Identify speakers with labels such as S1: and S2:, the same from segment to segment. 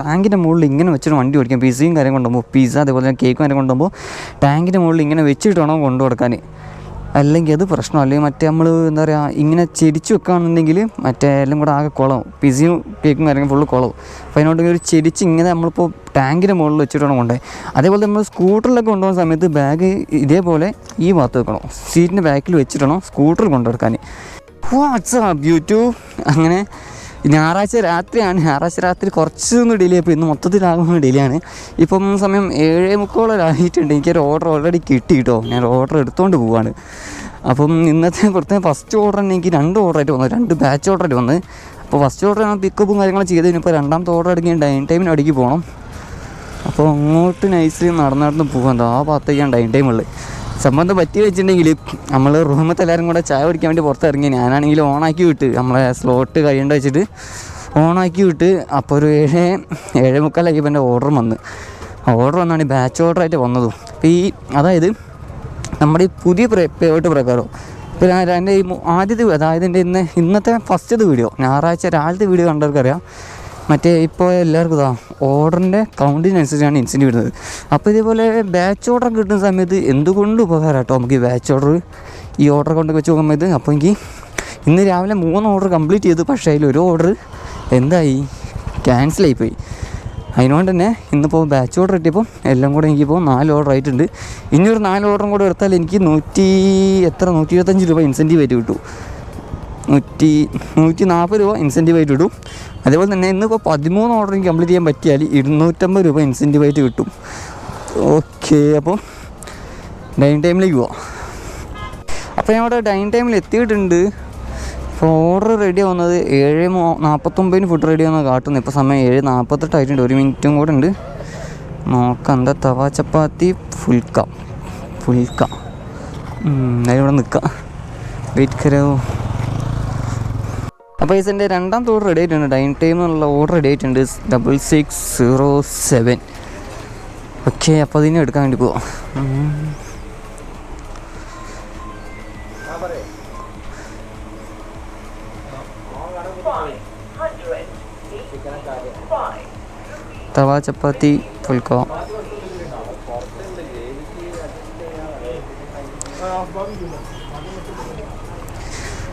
S1: ടാങ്കിന്റെ മുകളിൽ ഇങ്ങനെ വെച്ചിട്ട് വണ്ടി ഓടിക്കാം പിസയും കാര്യം കൊണ്ടുപോകുമ്പോൾ പിസ അതേപോലെ തന്നെ കേക്കും കാര്യം കൊണ്ടുപോകുമ്പോൾ ടാങ്കിന്റെ മുകളിൽ ഇങ്ങനെ വെച്ചിട്ട് വേണം കൊണ്ടു കൊടുക്കാൻ. അല്ലെങ്കിൽ അത് പ്രശ്നം അല്ലെങ്കിൽ മറ്റേ നമ്മൾ എന്താ പറയുക ഇങ്ങനെ ചെരിച്ച് വെക്കുകയാണെന്നുണ്ടെങ്കിൽ മറ്റേ എല്ലാം കൂടെ ആകെ കുളവും പിസിയും കേക്കും കാര്യങ്ങളും ഫുള്ള് കുളവും. അപ്പോൾ അതിനോട് ഒരു ചെരിച്ച് ഇങ്ങനെ നമ്മളിപ്പോൾ ടാങ്കിന്റെ മുകളിൽ വെച്ചിട്ട് വേണം കൊണ്ടുപോയി അതേപോലെ നമ്മൾ സ്കൂട്ടറിലൊക്കെ കൊണ്ടുപോകുന്ന സമയത്ത് ബാഗ് ഇതേപോലെ ഈ ഭാഗത്ത് വെക്കണം. സീറ്റിന്റെ ബാക്കിൽ വെച്ചിട്ടാണോ സ്കൂട്ടറിൽ കൊണ്ടുകൊടുക്കാൻ വാട്സാപ്പ് യൂട്യൂബ് അങ്ങനെ ഞായറാഴ്ച രാത്രിയാണ്. ഞായറാഴ്ച രാത്രി കുറച്ചൊന്ന് ഡിലേ അപ്പോൾ ഇന്ന് മൊത്തത്തിലാകുമ്പോൾ ഡിലേ ആണ്. ഇപ്പം സമയം ഏഴേ മുക്കോളം ആയിട്ടുണ്ട്. എനിക്കൊരു ഓർഡർ ഓൾറെഡി കിട്ടി കേട്ടോ ഞാൻ ഓർഡർ എടുത്തുകൊണ്ട് പോവാണ്. അപ്പം ഇന്നത്തെ പ്രത്യേകം ഫസ്റ്റ് ഓർഡർ തന്നെ എനിക്ക് രണ്ട് ഓർഡറായിട്ട് വന്നു. രണ്ട് ബാച്ച് ഓർഡറായിട്ട് വന്നത് അപ്പോൾ ഫസ്റ്റ് ഓർഡർ ഞാൻ പിക്കപ്പും കാര്യങ്ങളും ചെയ്തതിന് ഇപ്പോൾ രണ്ടാമത്തെ ഓർഡർ അടിക്കാൻ ഡൈൻ ടൈമിന് അടിക്ക് പോകണം അപ്പോൾ അങ്ങോട്ട് നൈസിൽ നടന്ന് നടന്ന് പോകാൻ ആ ഭാഗത്തേക്കാണ് ഡൈൻ ടൈമുള്ളത് സംബന്ധം പറ്റി വെച്ചിട്ടുണ്ടെങ്കിൽ നമ്മൾ റൂമത്തെ എല്ലാവരും കൂടെ ചായ കുടിക്കാൻ വേണ്ടി പുറത്തിറങ്ങി. ഞാനാണെങ്കിൽ ഓണാക്കി വിട്ട്. നമ്മളെ സ്ലോട്ട് കഴിയേണ്ട വെച്ചിട്ട് ഓണാക്കി വിട്ട് അപ്പോൾ ഒരു ഏഴ് ഏഴ് മുക്കാലാക്കിയപ്പോൾ എന്റെ ഓർഡർ വന്ന്. ഓർഡർ വന്നാണ് ബാച്ച് ഓർഡറായിട്ട് വന്നതും. അപ്പോൾ ഈ അതായത് നമ്മുടെ ഈ പുതിയ പേട്ട് പ്രകാരം. ഇപ്പോൾ ഞാൻ എന്റെ ഈ ആദ്യത്തെ അതായത് എന്റെ ഇന്ന് ഇന്നത്തെ ഫസ്റ്റത്തെ വീഡിയോ ഞായറാഴ്ച രാവിലത്തെ വീഡിയോ കണ്ടവർക്കറിയാം. മറ്റേ ഇപ്പോൾ എല്ലാവർക്കും ഇതാ ഓർഡറിന്റെ കൗണ്ടിനനുസരിച്ചാണ് ഇൻസെന്റീവ് വരുന്നത്. അപ്പോൾ ഇതേപോലെ ബാച്ച് ഓർഡർ കിട്ടുന്ന സമയത്ത് എന്തുകൊണ്ട് ഉപകാരം കേട്ടോ നമുക്ക് ഈ ബാച്ച് ഓർഡർ ഈ ഓർഡർ കൊണ്ട് വെച്ച് നോക്കുമ്പോൾ ഇത്. അപ്പോൾ എനിക്ക് ഇന്ന് രാവിലെ മൂന്ന് ഓർഡർ കംപ്ലീറ്റ് ചെയ്തു പക്ഷേ അതിൽ ഒരു ഓർഡർ എന്തായി? ക്യാൻസലായി പോയി. അതിനോണ്ട് തന്നെ ഇന്നിപ്പോൾ ബാച്ച് ഓർഡർ കിട്ടിയപ്പോൾ എല്ലാം കൂടെ എനിക്കിപ്പോൾ നാല് ഓർഡർ ആയിട്ടുണ്ട്. ഇനി ഒരു നാല് ഓർഡറും കൂടെ എടുത്താൽ എനിക്ക് നൂറ്റി എത്ര? നൂറ്റി ഇരുപത്തഞ്ച് രൂപ ഇൻസെന്റീവ് ആയിട്ട് കിട്ടും. നൂറ്റി നൂറ്റി നാൽപ്പത് രൂപ ഇൻസെന്റീവ് ആയിട്ട് കിട്ടും അതേപോലെ തന്നെ ഇന്നിപ്പോൾ പതിമൂന്ന് ഓർഡർ എനിക്ക് കംപ്ലീറ്റ് ചെയ്യാൻ പറ്റിയാൽ ഇരുന്നൂറ്റമ്പത് രൂപ ഇൻസെന്റീവ് ആയിട്ട് കിട്ടും. ഓക്കെ അപ്പോൾ ഡൈനിങ് ടൈമിലേക്ക് പോവാം. അപ്പോൾ ഞാൻ അവിടെ ഡൈനിങ് ടൈമിൽ എത്തിയിട്ടുണ്ട്. ഇപ്പോൾ ഓർഡർ റെഡി ആവുന്നത് ഏഴ് നാൽപ്പത്തൊമ്പതിന് ഫുഡ് റെഡി ആവുന്നത് കാട്ടുന്നു. ഇപ്പോൾ സമയം ഏഴ് നാൽപ്പത്തെട്ടായിട്ടുണ്ട് ഒരു മിനിറ്റും കൂടെ ഉണ്ട്. നോക്കാം എന്താ തവ ചപ്പാത്തി? ഫുൽക്ക. ഫുൽക്ക. എന്തായാലും ഇവിടെ നിൽക്കാം. വെയിറ്റ് കരോ. അപ്പോൾ ഈ എന്റെ രണ്ടാമത്തെ ഓർഡർ റെഡി ആയിട്ടുണ്ട്. ഡൈൻ ടൈം എന്നുള്ള ഓർഡർ റെഡി ആയിട്ടുണ്ട്. Double six zero seven okay അപ്പോൾ അതിനെ എടുക്കാൻ വേണ്ടി പോവാം. തവ ചപ്പാത്തി ഫുൽക്ക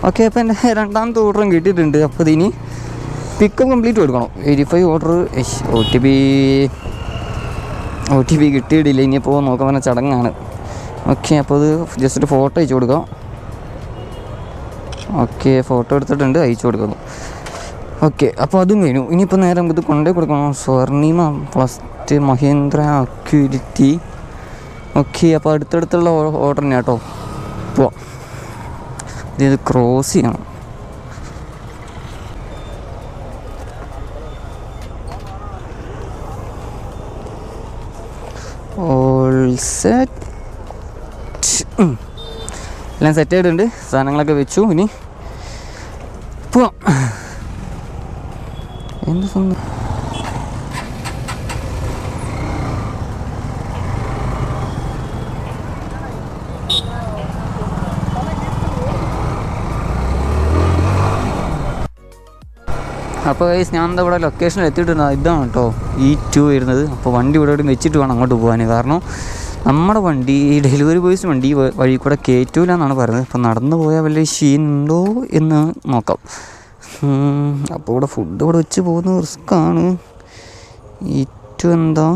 S1: ഓക്കെ അപ്പോൾ എന്റെ രണ്ടാമത്തെ ഓർഡറും കിട്ടിയിട്ടുണ്ട്. അപ്പോൾ ഇതിനി പിക്കപ്പ് കംപ്ലീറ്റ് കൊടുക്കണം. Five order O T P O T P കിട്ടിയിട്ടില്ല. ഇനിയിപ്പോൾ നോക്കാൻ പറഞ്ഞ ചടങ്ങാണ്. ഓക്കെ അപ്പോൾ അത് ജസ്റ്റ് ഒരു ഫോട്ടോ അയച്ചു കൊടുക്കാം. ഓക്കെ ഫോട്ടോ എടുത്തിട്ടുണ്ട്. അയച്ചു കൊടുക്കുന്നു. ഓക്കെ അപ്പോൾ അതും കഴിഞ്ഞു. ഇനിയിപ്പോൾ നേരെ ഇത് കൊണ്ടേ കൊടുക്കണം. സ്വർണിമ ഫസ്റ്റ് മഹീന്ദ്ര അക്യൂരിറ്റി ഓക്കെ അപ്പോൾ അടുത്തടുത്തുള്ള കേട്ടോ. പോവാം. ഇത് ക്രോസ് ചെയ്യണം. ഓൾ സെറ്റ് എല്ലാം സെറ്റ് ആയിട്ടുണ്ട് സാധനങ്ങളൊക്കെ വെച്ചു. ഇനി പോവാം. എന്ത് സ്വന്തം അപ്പോൾ ഗൈസ് ഞാൻ എന്താ ഇവിടെ ലൊക്കേഷനിൽ എത്തിയിട്ടുണ്ട് ഇതാണ് കേട്ടോ ഈ ടു വരുന്നത്. അപ്പോൾ വണ്ടി ഇവിടെ ഇവിടെ വെച്ചിട്ട് വേണം അങ്ങോട്ട് പോകാൻ കാരണം നമ്മുടെ വണ്ടി ഈ ഡെലിവറി ബോയ്സ് വണ്ടി വഴി കൂടെ കയറ്റൂല എന്നാണ് പറയുന്നത്. അപ്പോൾ നടന്നു പോയാൽ വല്ല ഷീനുണ്ടോ എന്ന് നോക്കാം. അപ്പോൾ ഇവിടെ ഫുഡ് ഇവിടെ വെച്ച് പോകുന്ന റിസ്ക്കാണ് ടു എന്താ?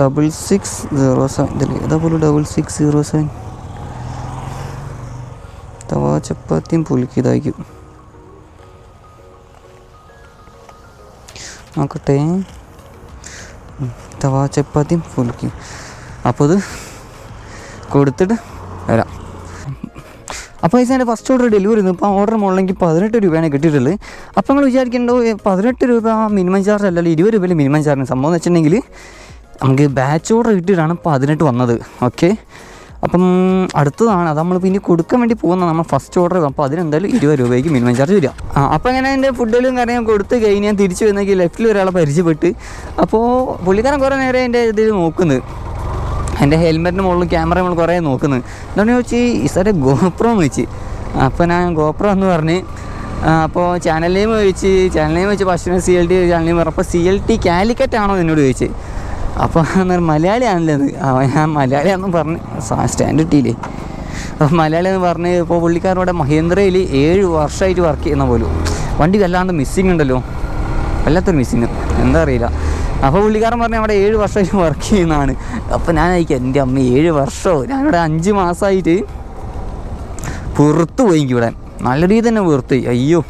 S1: ഡബിൾ സിക്സ് സീറോ സെവൻ ഇതിൽ ഏതാ പോലും double six zero seven tawa ചപ്പാത്തിയും പുലുക്കിയതായിരിക്കും നോക്കട്ടെ. തവാ ചപ്പാത്തിയും പുലുക്കിയും അപ്പോൾ ഇത് കൊടുത്തിട്ട് വരാം. അപ്പോൾ ഈ എന്റെ ഫസ്റ്റ് ഓർഡർ ഡെലിവറി ചെയ്യുന്നു ഇപ്പോൾ ഓർഡർ മുകളിലെങ്കിൽ പതിനെട്ട് രൂപയാണ് കിട്ടിയിട്ടുള്ളത്. അപ്പോൾ നിങ്ങൾ വിചാരിക്കേണ്ടോ പതിനെട്ട് രൂപ മിനിമം ചാർജ് അല്ലല്ലോ ഇരുപത് രൂപയിൽ മിനിമം ചാർജ് സംഭവം എന്ന് വെച്ചിട്ടുണ്ടെങ്കിൽ നമുക്ക് ബാച്ച് ഓർഡർ കിട്ടിയിട്ടാണ് പതിനെട്ട് വന്നത്. ഓക്കെ അപ്പം അടുത്തതാണ് അത് നമ്മൾ പിന്നെ കൊടുക്കാൻ വേണ്ടി പോകുന്ന നമ്മൾ ഫസ്റ്റ് ഓർഡർ അപ്പോൾ അതിനെന്തായാലും ഇരുപത് രൂപയ്ക്ക് മിനിമം ചാർജ് വരിക. ആ അപ്പോൾ അങ്ങനെ എന്റെ ഫുഡിലും കാര്യം കൊടുത്ത് കഴിഞ്ഞ് ഞാൻ തിരിച്ചു വന്നെങ്കിൽ ലെഫ്റ്റിൽ ഒരാളെ പരിചയപ്പെട്ട് അപ്പോൾ പുള്ളിക്കാരൻ കുറേ നേരം എന്റെ ഇതിൽ നോക്കുന്നത്. എന്റെ ഹെൽമെറ്റിന് മുകളിൽ ക്യാമറ നമ്മൾ കുറേ നോക്കുന്നത്. എന്താണ് ചോദിച്ചു ഇസാരെ ഗോപ്രോ എന്ന് വെച്ച് അപ്പോൾ ഞാൻ ഗോപ്രോ എന്ന് പറഞ്ഞ് അപ്പോൾ ചാനൽ നെയിം ചോദിച്ച് ചാനൽ നെയിം വെച്ച് ഭക്ഷണം C L T channel name പറഞ്ഞപ്പോൾ സി എൽ ടി കാലിക്കറ്റ് ആണോ എന്നോട് ചോദിച്ച്. അപ്പോൾ അന്നേരം മലയാളിയാണല്ലോ അത് അവൻ ഞാൻ മലയാളിയാണെന്ന് പറഞ്ഞ് സ്റ്റാൻഡ് കിട്ടിയില്ലേ അപ്പോൾ മലയാളി എന്ന് പറഞ്ഞ് ഇപ്പോൾ പുള്ളിക്കാരോടെ മഹേന്ദ്രയിൽ ഏഴ് വർഷമായിട്ട് വർക്ക് ചെയ്യുന്ന പോലും. വണ്ടി വല്ലാണ്ട് മിസ്സിങ് ഉണ്ടല്ലോ. വല്ലാത്തൊരു മിസ്സിങ് എന്താ അറിയില്ല. അപ്പോൾ പുള്ളിക്കാരൻ പറഞ്ഞ അവിടെ ഏഴ് വർഷമായിട്ട് വർക്ക് ചെയ്യുന്നതാണ്. അപ്പോൾ ഞാൻ അയക്കാം എന്റെ അമ്മ ഏഴ് വർഷമോ ഞാനിവിടെ അഞ്ച് മാസമായിട്ട് പുറത്തു പോയി ഇവിടെ. നല്ല രീതിയിൽ തന്നെ വെറുത്ത്. അയ്യോ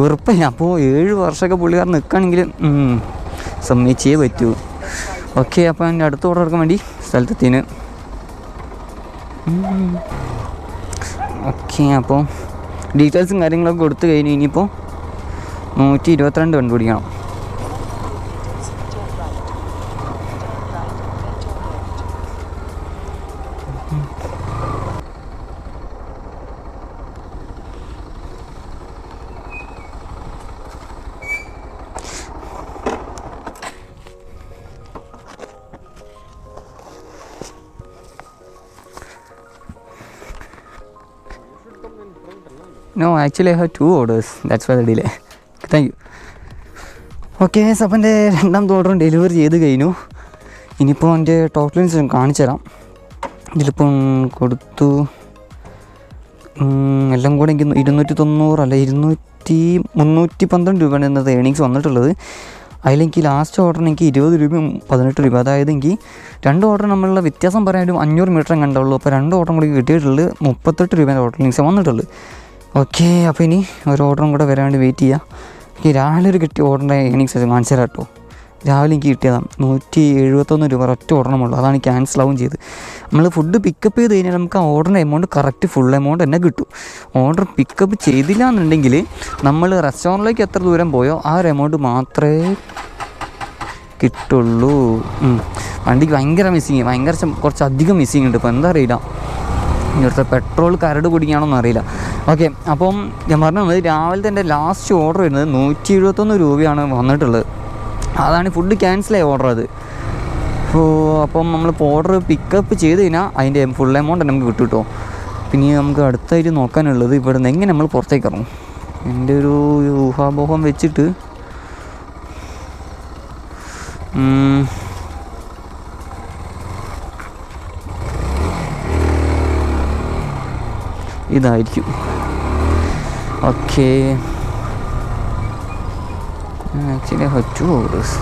S1: വെറുപ്പായി അപ്പോൾ ഏഴ് വർഷമൊക്കെ പുള്ളിക്കാരൻ നിൽക്കുകയാണെങ്കിൽ സമ്മതിച്ചേ പറ്റൂ. ഓക്കെ അപ്പോൾ എന്റെ അടുത്ത ഓർഡർ എടുക്കാൻ വേണ്ടി സ്ഥലത്തെത്തിന്. ഓക്കെ അപ്പോൾ ഡീറ്റെയിൽസും കാര്യങ്ങളൊക്കെ കൊടുത്തു കഴിഞ്ഞ് ഇനിയിപ്പോൾ നൂറ്റി ഇരുപത്തിരണ്ട് കണ്ടുപിടിക്കണം. No, actually I have two orders that's why the delay thank you okay അപ്പം എന്റെ രണ്ടാമത്തെ ഓർഡറും ഡെലിവറി ചെയ്ത് കഴിഞ്ഞു. ഇനിയിപ്പോൾ എന്റെ ടോട്ടൽസ് കാണിച്ചു തരാം. ഇതിലിപ്പം കൊടുത്തു. എല്ലാം കൂടെ എനിക്ക് ഇരുന്നൂറ്റി തൊണ്ണൂറ് അല്ല ഇരുന്നൂറ്റി മുന്നൂറ്റി പന്ത്രണ്ട് രൂപയാണ് ഇന്നത്തെ ഏണിങ്സ് വന്നിട്ടുള്ളത്. അതിലെനിക്ക് ലാസ്റ്റ് ഓർഡറിന് എനിക്ക് ഇരുപത് രൂപയും പതിനെട്ട് രൂപ അതായത് എനിക്ക് രണ്ട് ഓർഡർ നമ്മളുള്ള വ്യത്യാസം പറയാനും അഞ്ഞൂറ് മീറ്ററും കണ്ടുള്ളൂ അപ്പോൾ രണ്ട് ഓർഡറും കൂടി കിട്ടിയിട്ടുള്ളത് മുപ്പത്തെട്ട് രൂപേന്റെ ഓർഡർ ലിങ്സ് വന്നിട്ടുള്ളത്. ഓക്കെ അപ്പോൾ ഇനി ഒരു ഓർഡറും കൂടെ വരാൻ വേണ്ടി വെയിറ്റ് ചെയ്യുക എനിക്ക് രാവിലെ ഒരു കിട്ടിയ ഓർഡറിന്റെ ഏണിങ്സ് കാണിച്ചു തരാം കേട്ടോ. രാവിലെ എനിക്ക് കിട്ടിയതാണ്. നൂറ്റി എഴുപത്തൊന്ന് രൂപ ഒറ്റ ഓർഡറുമുള്ളൂ അതാണ് ക്യാൻസൽ ആവും ചെയ്ത് നമ്മൾ ഫുഡ് പിക്കപ്പ് ചെയ്ത് കഴിഞ്ഞാൽ നമുക്ക് ആ ഓർഡറിന്റെ എമൗണ്ട് കറക്റ്റ് ഫുൾ എമൗണ്ട് തന്നെ കിട്ടും. ഓർഡർ പിക്കപ്പ് ചെയ്തില്ല എന്നുണ്ടെങ്കിൽ നമ്മൾ റെസ്റ്റോറന്റിലേക്ക് എത്ര ദൂരം പോയോ ആ ഒരു എമൗണ്ട് മാത്രമേ കിട്ടുള്ളൂ. വണ്ടിക്ക് ഭയങ്കര മിസ്സിങ് ഭയങ്കര കുറച്ചധികം മിസ്സിങ് ഉണ്ട്. ഇപ്പോൾ എന്താ അറിയില്ല. ഇവിടുത്തെ പെട്രോൾ കരട് കുടിക്കുകയാണോന്ന് അറിയില്ല. ഓക്കെ അപ്പം ഞാൻ പറഞ്ഞത് രാവിലത്തെ എന്റെ ലാസ്റ്റ് ഓർഡർ വരുന്നത് നൂറ്റി എഴുപത്തൊന്ന് രൂപയാണ് വന്നിട്ടുള്ളത്. അതാണ് ഫുഡ് ക്യാൻസലായി ഓർഡർ അത്. അപ്പോൾ അപ്പം നമ്മളിപ്പോൾ ഓർഡർ പിക്കപ്പ് ചെയ്ത് കഴിഞ്ഞാൽ അതിന്റെ ഫുൾ എമൗണ്ട് നമുക്ക് കിട്ടും കേട്ടോ. പിന്നെ നമുക്ക് അടുത്തായിട്ട് നോക്കാനുള്ളത് ഇവിടെ നിന്ന് എങ്ങനെ നമ്മൾ പുറത്തേക്ക് ഇറങ്ങും? എന്റെ ഒരു ഊഹാപോഹം വെച്ചിട്ട് ഇതായിരിക്കും. ഓക്കെ ആക്ച്വലി ടു ഓർഡേഴ്സ്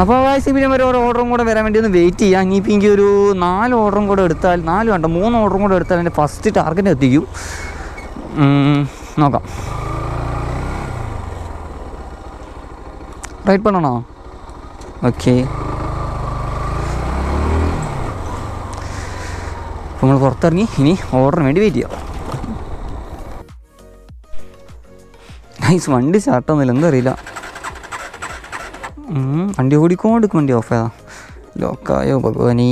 S1: അപ്പോൾ വായിച്ച് പിന്നെ ഒരു ഓർഡറും കൂടെ വരാൻ വേണ്ടി ഒന്ന് വെയിറ്റ് ചെയ്യാം. ഇനി ഇപ്പം എനിക്ക് ഒരു നാല് ഓർഡറും കൂടെ എടുത്താൽ നാല് വേണ്ട മൂന്ന് ഓർഡറും കൂടെ എടുത്താൽ എന്റെ ഫസ്റ്റ് ടാർഗറ്റ് എത്തിക്കും. നോക്കാം. റൈറ്റ് പണണോ ഓക്കേ അപ്പോൾ നമ്മൾ പുറത്തിറങ്ങി ഇനി ഓർഡറിന് വേണ്ടി വെയിറ്റ് ചെയ്യാം. നൈസ് വണ്ടി സ്റ്റാർട്ടൊന്നുമില്ല എന്താ അറിയില്ല. വണ്ടി ഓടിക്കോണ്ടിരിക്കും വണ്ടി ഓഫ് ചെയ്താ ലോക്കായോ ഭഗവാനി.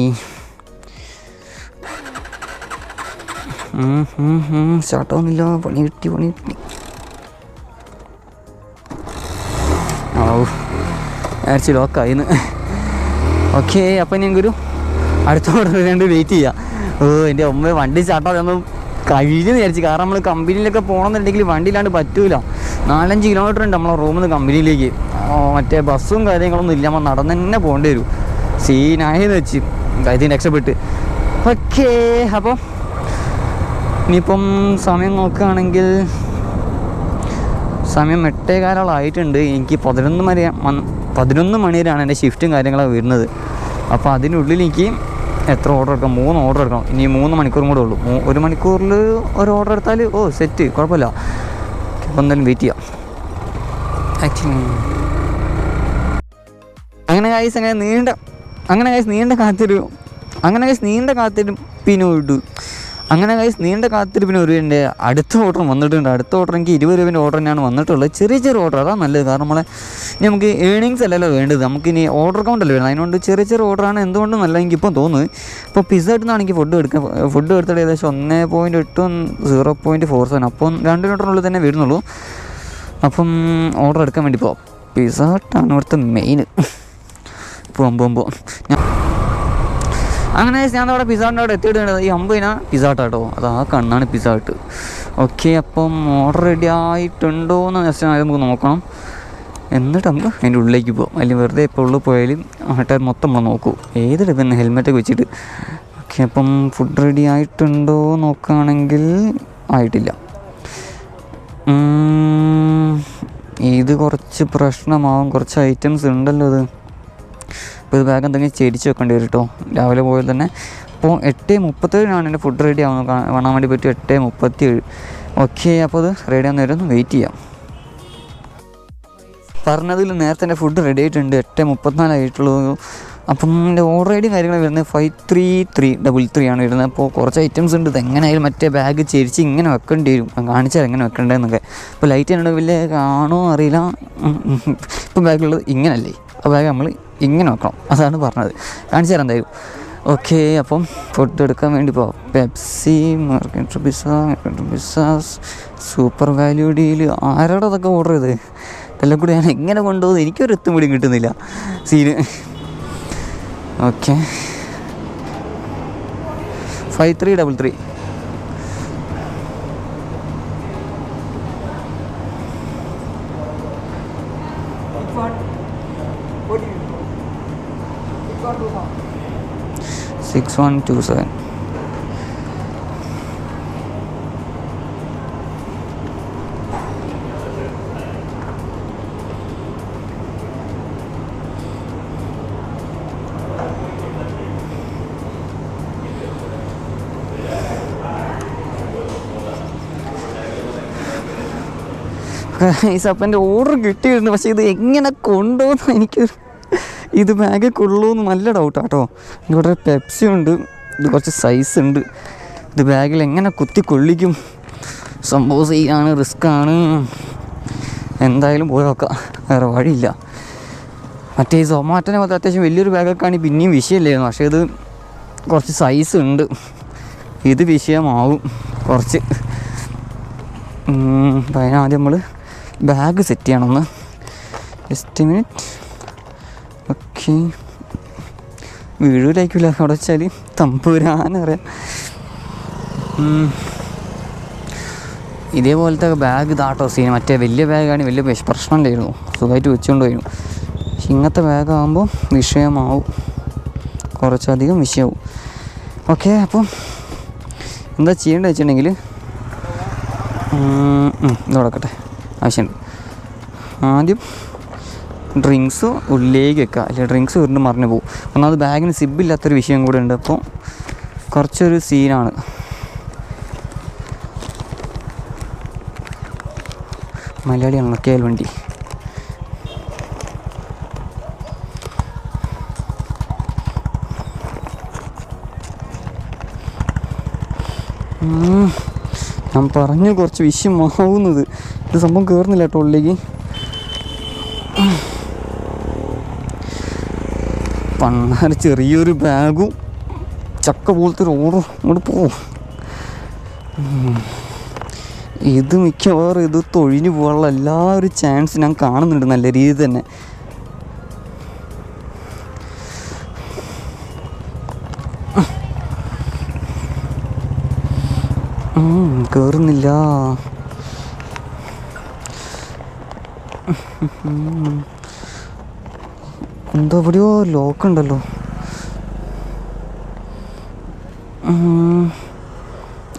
S1: സ്റ്റാർട്ടാവുന്നില്ല പണി കിട്ടി പണി കിട്ടി. ഓ ലോക്കായിന്ന് ഓക്കെ അപ്പം ഞങ്ങൾക്കൊരു അടുത്ത ഓർഡർ വേണ്ടി വെയിറ്റ് ചെയ്യാം. ഓ എന്റെ ഉമ്മ വണ്ടി സ്റ്റാർട്ടാതൊന്നും കഴിഞ്ഞു വിചാരിച്ചു കാരണം നമ്മൾ കമ്പനിയിലൊക്കെ പോകണമെന്നുണ്ടെങ്കിൽ വണ്ടിയിലാണ്ട് പറ്റൂല. നാലഞ്ച് കിലോമീറ്റർ ഉണ്ട് നമ്മളെ റൂമിൽ നിന്ന് കമ്പനിയിലേക്ക്. മറ്റേ ബസ്സും കാര്യങ്ങളൊന്നും ഇല്ല നമ്മൾ നടന്ന് തന്നെ പോകേണ്ടി വരും. സീനായെന്ന് വെച്ച് കാര്യത്തിന് രക്ഷപ്പെട്ട്. ഓക്കേ അപ്പം ഇനിയിപ്പം സമയം നോക്കുകയാണെങ്കിൽ സമയം എട്ടേകാലോളായിട്ടുണ്ട്. എനിക്ക് പതിനൊന്ന് മണി പതിനൊന്ന് മണി വരെയാണ് എന്റെ ഷിഫ്റ്റും കാര്യങ്ങളൊക്കെ വരുന്നത്. അപ്പോൾ അതിനുള്ളിൽ എനിക്ക് എത്ര ഓർഡർ എടുക്കാം? മൂന്ന് ഓർഡർ എടുക്കണം. ഇനി മൂന്ന് മണിക്കൂറും കൂടെ ഉള്ളൂ. ഒരു മണിക്കൂറിൽ ഒരു ഓർഡർ എടുത്താൽ ഓ സെറ്റ് കുഴപ്പമില്ല. അപ്പോൾ എന്തായാലും വെയിറ്റ് ചെയ്യാം. അങ്ങനെ കായ്സ് അങ്ങനെ നീണ്ട അങ്ങനെ കായ്സ് നീണ്ട കാത്തിരും അങ്ങനെ കായ്സ് നീണ്ട കാത്തിരും പിന്നെ കാത്തിരിപ്പിനോട് അങ്ങനെ കായ്സ് നീണ്ട കാത്തിരിപ്പിന് ഒരു അടുത്ത ഓർഡർ വന്നിട്ടുണ്ട്. അടുത്ത ഓർഡർ എനിക്ക് ഇരുപത് രൂപേന്റെ ഓർഡർ തന്നെയാണ് വന്നിട്ടുള്ളത്. ചെറിയ ചെറിയ ഓർഡർ അതാണ് നല്ലത്. കാരണം നമ്മളെ നമുക്ക് ഏണിങ്സ് അല്ലല്ലോ വേണ്ടത്. നമുക്കിനി ഓർഡർ കൗണ്ട് അല്ലേ വേണം അതിനുകൊണ്ട് ചെറിയ ചെറിയ ഓർഡറാണ് എന്തുകൊണ്ടും നല്ല എനിക്കിപ്പം തോന്നുന്നത്. ഇപ്പോൾ പിസ്സ നിന്നാണെങ്കിൽ ഫുഡ് എടുക്കുക ഫുഡ് എടുത്തിട്ട് ഏകദേശം ഒന്ന് പോയിന്റ് എട്ടും സീറോ പോയിന്റ് ഫോർ സെവൻ അപ്പം രണ്ട് ലിറ്ററിനുള്ളിൽ തന്നെ വരുന്നുള്ളൂ. അപ്പം ഓർഡർ എടുക്കാൻ വേണ്ടി പോവാം. പിസ്സ ഹട്ടാണ് ഇവിടുത്തെ മെയിൻ പോകുമ്പോൾ ഞാൻ അങ്ങനെ ഞാൻ അവിടെ പിസ്സാറിന്റെ അവിടെ എത്തിയിട്ടുണ്ട്. ഈ അമ്പതിനാ പിസ്സാട്ട് കേട്ടോ അത് ആ കണ്ണാണ് പിസാട്ട് ഓക്കെ അപ്പം ഓർഡർ റെഡി ആയിട്ടുണ്ടോ എന്ന് ജസ്റ്റ് നമുക്ക് നോക്കണം. എന്നിട്ട് നമുക്ക് അതിന്റെ ഉള്ളിലേക്ക് പോകാം അല്ലെങ്കിൽ വെറുതെ ഇപ്പോൾ ഉള്ളിൽ പോയാലും ആൾക്കാർ മൊത്തം നമ്മൾ നോക്കൂ. ഏതൊരു പിന്നെ ഹെൽമെറ്റൊക്കെ വെച്ചിട്ട്. ഓക്കെ അപ്പം ഫുഡ് റെഡി ആയിട്ടുണ്ടോ നോക്കുകയാണെങ്കിൽ ആയിട്ടില്ല. ഇത് കുറച്ച് പ്രശ്നമാവും. കുറച്ച് ഐറ്റംസ് ഉണ്ടല്ലോ ഇത് അപ്പോൾ ഇത് ബാഗ് എന്തെങ്കിലും ചേടിച്ച് വെക്കേണ്ടി വരും കേട്ടോ രാവിലെ പോയാൽ തന്നെ. അപ്പോൾ എട്ട് മുപ്പത്തേഴിനാണ് എന്റെ ഫുഡ് റെഡി ആവുന്നത്. കാണാൻ വേണ്ടി പറ്റും എട്ട് മുപ്പത്തി ഏഴ് ഓക്കെ അപ്പോൾ അത് റെഡി ആവുന്ന നേരം വെയിറ്റ് ചെയ്യാം. പറഞ്ഞതിൽ നേരത്തെ എന്റെ ഫുഡ് റെഡി ആയിട്ടുണ്ട്. എട്ട് മുപ്പത്തിനാലായിട്ടുള്ളൂ അപ്പം എന്റെ ഓർഡർ ഐ ഡി കാര്യങ്ങൾ വരുന്നത് five three three double three ആണ് വരുന്നത്. അപ്പോൾ കുറച്ച് ഐറ്റംസ് ഉണ്ട്. ഇത് എങ്ങനെയായാലും മറ്റേ ബാഗ് ചെരിച്ച് ഇങ്ങനെ വെക്കേണ്ടി വരും. കാണിച്ചാൽ എങ്ങനെ വെക്കേണ്ടതെന്നൊക്കെ. അപ്പോൾ ലൈറ്റ് എന്നോട് വലിയ കാണോ അറിയില്ല. ഇപ്പം ബാഗുള്ളത് ഇങ്ങനല്ലേ? ആ ബാഗ് നമ്മൾ ഇങ്ങനെ വെക്കണം. അതാണ് പറഞ്ഞത്. കാണിച്ചു തരാം എന്തായാലും. ഓക്കെ അപ്പം ഫുഡ് എടുക്കാൻ വേണ്ടി പോവാം. പെപ്സി മെർക്കൻട്രി പിസ മെർക്കൻട്രി പിസ സൂപ്പർ വാല്യൂ ഡീൽ ആരോടതൊക്കെ ഓർഡർ ചെയ്ത് ഇതെല്ലാം കൂടി ഞാൻ എങ്ങനെ കൊണ്ടുപോകുന്നത് എനിക്കൊരു എത്തും പിടിയും കിട്ടുന്നില്ല. Scene okay. Five three double three. Six one two seven. Guys സപ്പന്റെ order കിട്ടിയിരുന്നു. പക്ഷേ ഇത് എങ്ങനെ കൊണ്ടുപോകുന്നു എനിക്ക് ഇത് ബാഗിൽ കൊള്ളുമെന്ന് നല്ല ഡൗട്ടാട്ടോ ഇവിടെ പെപ്സി ഉണ്ട്. ഇത് കുറച്ച് സൈസ് ഉണ്ട്. ഇത് ബാഗിൽ എങ്ങനെ കുത്തി കൊള്ളിക്കും? സംഭവം ചെയ്യാണ് റിസ്ക്കാണ് എന്തായാലും പോയി നോക്കാം. വേറെ വഴിയില്ല. മറ്റേ ഈ സൊമാറ്റോനെ പോലത്തെ അത്യാവശ്യം വലിയൊരു ബാഗൊക്കെ ആണെങ്കിൽ പിന്നെയും വിഷയമില്ലായിരുന്നു. പക്ഷേ ഇത് കുറച്ച് സൈസ് ഉണ്ട്. ഇത് വിഷയമാവും. കുറച്ച്. അപ്പം അതിനാദ്യം നമ്മൾ ബാഗ് സെറ്റ് ചെയ്യണമെന്ന് ജസ്റ്റ് മിനിറ്റ് ഓക്കെ വീഴൂലായിരിക്കില്ല അവിടെ വെച്ചാൽ തമ്പുരാനറിയാം. ഇതേപോലത്തെ ബാഗ് ഇതാട്ടോ സീൻ മറ്റേ വലിയ ബാഗാണ് വലിയ പ്രശ്നമില്ലായിരുന്നു. സുഖമായിട്ട് വെച്ചുകൊണ്ട് വരും പക്ഷെ ഇങ്ങനത്തെ ബാഗാകുമ്പോൾ വിഷയമാവും. കുറച്ചധികം വിഷയമാവും ഓക്കെ അപ്പം എന്താ ചെയ്യേണ്ടത് വെച്ചിട്ടുണ്ടെങ്കിൽ ഉം, ഉം, ഇത് കൊടുക്കട്ടെ ആവശ്യമുണ്ട്. ആദ്യം ഡ്രിങ്ക്സ് ഉള്ളിലേക്ക് വെക്കുക. അല്ലെങ്കിൽ ഡ്രിങ്ക്സ് വീണ്ടും മറിഞ്ഞു പോകും. ഒന്നാമത് ബാഗിന് സിബില്ലാത്തൊരു വിഷയം കൂടെ ഉണ്ട്. അപ്പോൾ കുറച്ചൊരു സീനാണ് മലയാളിയാണല്ലോ കെ വണ്ടി. ഞാൻ പറഞ്ഞു കുറച്ച് വിഷയമാവുന്നത് ഇത് സംഭവം കയറുന്നില്ല കേട്ടോ ഉള്ളിലേക്ക്. പണ്ണാര ചെറിയൊരു ബാഗും ചക്ക പോലത്തെ ഒരു ഓർഡർ അങ്ങോട്ട് പോവും. ഇത് മിക്കവാറും ഇത് തൊഴിഞ്ഞു പോകാനുള്ള എല്ലാ ഒരു ചാൻസ് ഞാൻ കാണുന്നുണ്ട് നല്ല രീതിയിൽ തന്നെ. ഉം, എന്തോ എവിടെയോ ലോക്ക് ഉണ്ടല്ലോ.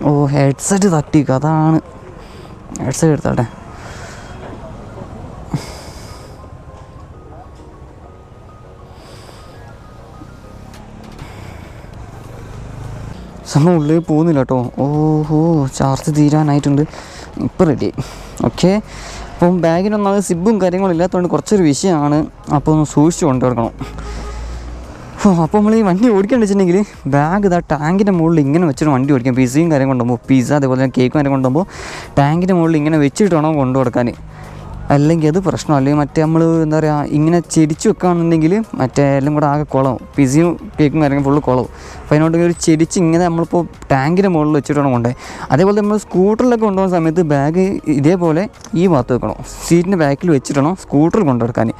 S1: ഓ ഹെഡ്സെറ്റ് തട്ടിക്ക അതാണ്. ഹെഡ്സെറ്റ് എടുത്താട്ടെ. സംഭവം ഉള്ളിൽ പോകുന്നില്ല കേട്ടോ. ഓഹോ ചാർജ് തീരാനായിട്ടുണ്ട്. ഇപ്പം റെഡി ഓക്കെ അപ്പം ബാഗിനൊന്നാമത് സിബും കാര്യങ്ങളും ഇല്ലാത്തതുകൊണ്ട് കുറച്ചൊരു വിഷയമാണ്. അപ്പോൾ ഒന്ന് സൂക്ഷിച്ച് കൊണ്ടുവരണം. അപ്പോൾ നമ്മൾ ഈ വണ്ടി ഓടിക്കാൻ വെച്ചിട്ടുണ്ടെങ്കിൽ ബാഗ് ഇതാ ടാങ്കിന്റെ മുകളിൽ ഇങ്ങനെ വെച്ചിട്ട് വണ്ടി ഓടിക്കാം. പിസയും കാര്യം കൊണ്ടുപോകുമ്പോൾ പിസ്സ അതേപോലെ തന്നെ കേക്കും കാര്യം കൊണ്ടുപോകുമ്പോൾ ടാങ്കിന്റെ മുകളിൽ ഇങ്ങനെ വെച്ചിട്ട് വേണം കൊണ്ടു കൊടുക്കാൻ അല്ലെങ്കിൽ അത് പ്രശ്നം. അല്ലെങ്കിൽ മറ്റേ നമ്മൾ എന്താ പറയുക ഇങ്ങനെ ചെടിച്ച് വെക്കുകയാണെന്നുണ്ടെങ്കിൽ മറ്റേ എല്ലാം കൂടെ ആകെ കുളവും പിസിയും കേക്കും കാര്യങ്ങൾ ഫുള്ള് കുളവും. അപ്പോൾ അതിനോട് ഒരു ചെടിച്ച് ഇങ്ങനെ നമ്മളിപ്പോൾ ടാങ്കിന്റെ മുകളിൽ വെച്ചിട്ടാണ് കൊണ്ടുപോയി അതേപോലെ നമ്മൾ സ്കൂട്ടറിലൊക്കെ കൊണ്ടുപോകുന്ന സമയത്ത് ബാഗ് ഇതേപോലെ ഈ ഭാഗത്ത് വെക്കണം. സീറ്റിന്റെ ബാക്കിൽ വെച്ചിട്ടാണോ സ്കൂട്ടറിൽ കൊണ്ടുവെക്കാൻ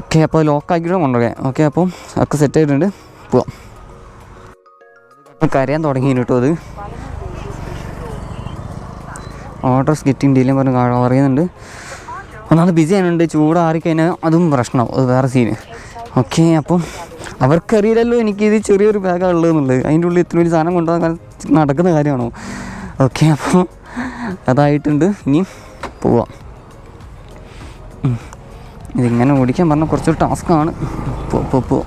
S1: ഓക്കെ അപ്പോൾ ലോക്കാക്കിയിട്ട് കൊണ്ടുപോകാം ഓക്കെ അപ്പം ഒക്കെ സെറ്റ് ആയിട്ടുണ്ട്. പോവാം. കരയാൻ തുടങ്ങി കേട്ടോ അത്. ഓർഡർ സ്കിറ്റിന്റെ പറഞ്ഞ് പറയുന്നുണ്ട്. ഒന്നാമത് ബിസി ആയതുകൊണ്ട് ചൂടാറിക്കഴിഞ്ഞാൽ അതും പ്രശ്നമാവും. അത് വേറെ സീന് ഓക്കെ അപ്പം അവർക്കറിയില്ലല്ലോ എനിക്കിത് ചെറിയൊരു ബാഗാണ് ഉള്ളതെന്നുള്ളത് അതിന്റെ ഉള്ളിൽ ഇത്ര വലിയ സാധനം കൊണ്ടുപോകാൻ നടക്കുന്ന കാര്യമാണോ? ഓക്കെ അപ്പോൾ അതായിട്ടുണ്ട്. ഇനി പോവാം. ഇതിങ്ങനെ ഓടിക്കാൻ പറഞ്ഞാൽ കുറച്ചൊരു ടാസ്ക്കാണ് പോ പോ പോ.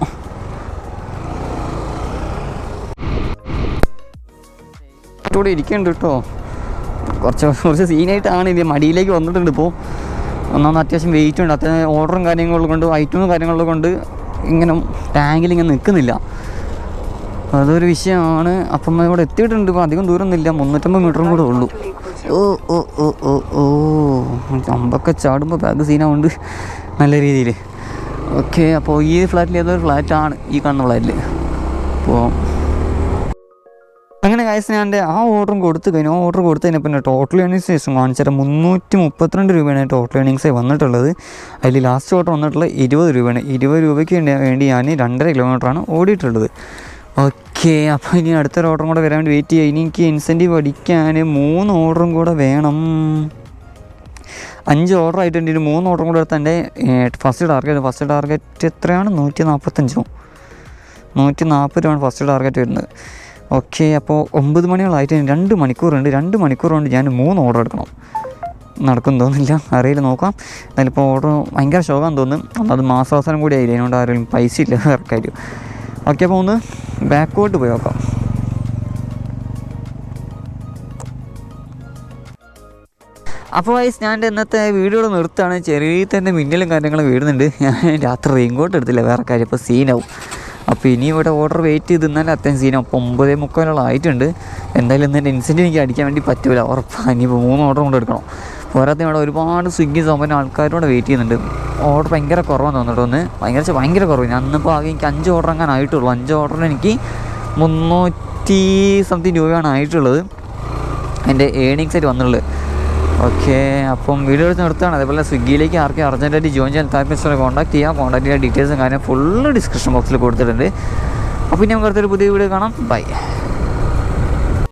S1: ഇരിക്കുന്നുണ്ട് കേട്ടോ. കുറച്ച് കുറച്ച് സീനായിട്ടാണ് ഇത് മടിയിലേക്ക് വന്നിട്ടുണ്ട്. ഇപ്പോൾ ഒന്നാമത് അത്യാവശ്യം വെയിറ്റ് ഉണ്ട്. അത്യാവശ്യം ഓർഡറും കാര്യങ്ങളും കൊണ്ട് ഐറ്റവും കാര്യങ്ങളും കൊണ്ട് ഇങ്ങനെ ടാങ്കിൽ ഇങ്ങനെ നിൽക്കുന്നില്ല അതൊരു വിഷയമാണ്. അപ്പം ഇവിടെ എത്തിയിട്ടുണ്ട്. ഇപ്പോൾ അധികം ദൂരമൊന്നുമില്ല മുന്നൂറ്റമ്പത് മീറ്ററും കൂടെ ഉള്ളൂ. ഓ ഓ ഓ ഓ ഓ. അമ്പൊക്കെ ചാടുമ്പോൾ ബാഗ് സീനാവുണ്ട് നല്ല രീതിയിൽ ഓക്കെ അപ്പോൾ ഈ ഫ്ലാറ്റിൽ ഏതൊരു ഫ്ലാറ്റാണ് ഈ കാണുന്ന ഫ്ലാറ്റിൽ അപ്പോൾ അങ്ങനെ കായസ് ഞാൻ എന്റെ ആ ഓർഡറും കൊടുത്തു കഴിഞ്ഞു ആ ഓർഡർ കൊടുത്തതിന് പിന്നെ ടോട്ടൽ ഏണിങ്സ് ശേഷം കാണിച്ചാൽ മുന്നൂറ്റി മുപ്പത്തിരണ്ട് രൂപയാണ് ടോട്ടൽ ഏണിങ്സ് വന്നിട്ടുള്ളത്. അതിൽ ലാസ്റ്റ് ഓർഡർ വന്നിട്ടുള്ളത് ഇരുപത് രൂപയാണ്. ഇരുപത് രൂപയ്ക്ക് വേണ്ടി ഞാൻ രണ്ടര കിലോമീറ്ററാണ് ഓടിയിട്ടുള്ളത്. ഓക്കെ അപ്പോൾ ഇനി അടുത്തൊരു ഓർഡറും കൂടെ വരാൻ വേണ്ടി വെയിറ്റ് ചെയ്യുക ഇനി എനിക്ക് ഇൻസെന്റീവ് അടിക്കാൻ മൂന്ന് ഓർഡറും കൂടെ വേണം. അഞ്ച് ഓർഡർ ആയിട്ടുണ്ട്. ഇനി മൂന്ന് ഓർഡറും കൂടെ എടുത്ത് എന്റെ ഫസ്റ്റ് ടാർഗറ്റ് ഫസ്റ്റ് ടാർഗറ്റ് എത്രയാണ്? നൂറ്റി നാൽപ്പത്തഞ്ചോ നൂറ്റി നാൽപ്പത് രൂപയാണ് ഫസ്റ്റ് ടാർഗറ്റ് വരുന്നത്. ഓക്കെ അപ്പോൾ ഒമ്പത് മണിയോളായിട്ട് രണ്ട് മണിക്കൂറുണ്ട്. രണ്ട് മണിക്കൂർ ഞാൻ മൂന്ന് ഓർഡർ എടുക്കണം. നടക്കും തോന്നില്ല അറിയില്ല നോക്കാം. എന്നാലും ഇപ്പോൾ ഓർഡർ ഭയങ്കര ശോകം തോന്നും അത് മാസാവസാനം കൂടി ആയില്ലേ? അതിനോട് ആരെങ്കിലും പൈസ ഇല്ല കാര്യം ഓക്കെ അപ്പോൾ ഒന്ന് ബാക്കോട്ട് പോയി നോക്കാം. അപ്പോൾ വൈസ് ഞാൻ ഇന്നത്തെ വീഡിയോ നിർത്തുകയാണ്. ചെറിയ തന്നെ മിന്നലും കാര്യങ്ങളും വീടുന്നുണ്ട് ഞാൻ രാത്രി റെയിൻകോട്ട് എടുത്തില്ല. വേറെ കാര്യം. ഇപ്പോൾ സീനാവും അപ്പോൾ ഇനി ഇവിടെ ഓർഡർ വെയിറ്റ് ചെയ്ത് നിന്നാൽ അത്യാവശ്യം സീനും അപ്പോൾ ഒമ്പതേ മുക്കാലോളം ആയിട്ടുണ്ട്. എന്തായാലും ഇന്ന് ഇൻസെന്റ് എനിക്ക് അടിക്കാൻ വേണ്ടി പറ്റൂല. ഉറപ്പാണ് ഇനിയിപ്പോൾ മൂന്ന് ഓർഡർ കൊണ്ട് എടുക്കണം. പോരാത്ത ഇവിടെ ഒരുപാട് സ്വിഗ്ഗി സോമന ആൾക്കാരോട് വെയിറ്റ് ചെയ്യുന്നുണ്ട്. ഓർഡർ ഭയങ്കര കുറവാണ് തോന്നിട്ട് ഒന്ന് ഭയങ്കര ഭയങ്കര കുറവ്. ഞാൻ ഇന്നിപ്പോൾ ആകെ എനിക്ക് അഞ്ച് ഓർഡർ അങ്ങനെ ആയിട്ടുള്ളൂ. അഞ്ച് ഓർഡറിന് എനിക്ക് മുന്നൂറ്റി സംതിങ് രൂപയാണ് ആയിട്ടുള്ളത്. എന്റെ ഏണിങ്സ് ആയിട്ട് വന്നിട്ടുള്ളത്. ഓക്കെ അപ്പം വീഡിയോ എടുത്ത് നിർത്താണ് അതേപോലെ സ്വിഗ്ഗിയിലേക്ക് ആർക്കും അർജന്റായിട്ട് ജോയിൻ ചെയ്യാൻ താല്പര്യം കോൺടാക്ട് ചെയ്യാം. കോൺടാക്ട് ചെയ്യാൻ ഡീറ്റെയിൽസും കാര്യം ഫുള്ള് ഡിസ്ക്രിപ്ഷൻ ബോക്സിൽ കൊടുത്തിട്ടുണ്ട്. അപ്പോൾ ഇനി നമുക്ക് അടുത്തൊരു പുതിയ വീഡിയോ കാണാം. ബൈ